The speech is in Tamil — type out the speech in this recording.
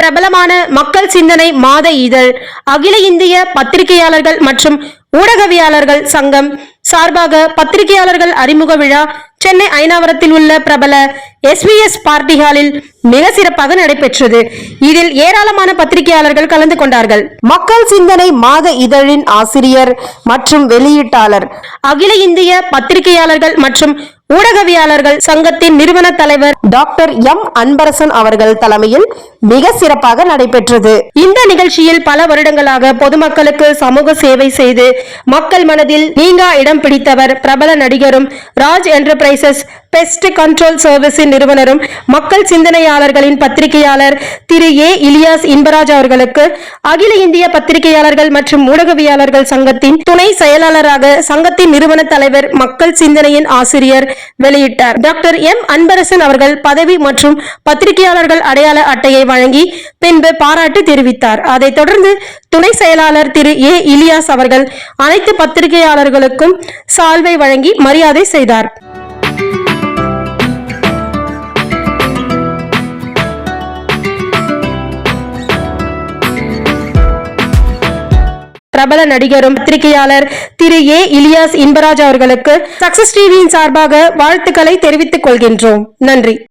பிரபலமான மக்கள் சிந்தனை மாத இதழ் அகில இந்திய பத்திரிகையாளர்கள் மற்றும் ஊடகவியாளர்கள் சங்கம் சார்பாக பத்திரிகையாளர்கள் அறிமுக விழா சென்னை ஐநாவரத்தில் உள்ள பிரபல எஸ்விஎஸ் பார்ட்டி ஹாலில் மிக சிறப்பாக நடைபெற்றது. இதில் ஏராளமான பத்திரிகையாளர்கள் கலந்து கொண்டார்கள். மக்கள் சிந்தனை மாத இதழின் ஆசிரியர் மற்றும் வெளியீட்டாளர். அகில இந்திய பத்திரிகையாளர்கள் மற்றும் ஊடகவியாளர்கள் சங்கத்தின் நிறுவன தலைவர் டாக்டர் எம். அன்பரசன் அவர்கள் தலைமையில் மிக சிறப்பாக நடைபெற்றது. இந்த நிகழ்ச்சியில் பல வருடங்களாக பொதுமக்களுக்கு சமூக சேவை செய்து மக்கள் மனதில் நீங்கா இடம் பிடித்தவர் பிரபல நடிகரும் ராஜ் என்டர்பிரைசஸ் பெஸ்ட் கண்ட்ரோல் சர்வீஸின் நிறுவனரும் மக்கள் சிந்தனையாளர்களின் பத்திரிகையாளர் திரு. ஏ. இலியாஸ் இன்பராஜ் அவர்களுக்கு அகில இந்திய பத்திரிகையாளர்கள் மற்றும் ஊடகவியாளர்கள் சங்கத்தின் துணை செயலாளராக சங்கத்தின் நிறுவன தலைவர் மக்கள் சிந்தனையின் ஆசிரியர் வெளியிட்டார். Doctor M. அன்பரசன் அவர்கள் பதவி மற்றும் பத்திரிகையாளர்கள் அடையாள அட்டையை வழங்கி பின்பு பாராட்டு தெரிவித்தார். அதைத் தொடர்ந்து துணை செயலாளர் திரு. ஏ. இலியாஸ் அவர்கள் அனைத்து பத்திரிகையாளர்களுக்கும் சால்வை வழங்கி மரியாதை செய்தார். பிரபல நடிகரும் பத்திரிகையாளர் திரு ஏ இலியாஸ் இன்பராஜ் அவர்களுக்கு சக்சஸ் டிவியின் சார்பாக வாழ்த்துக்களை தெரிவித்துக் கொள்கின்றோம். நன்றி.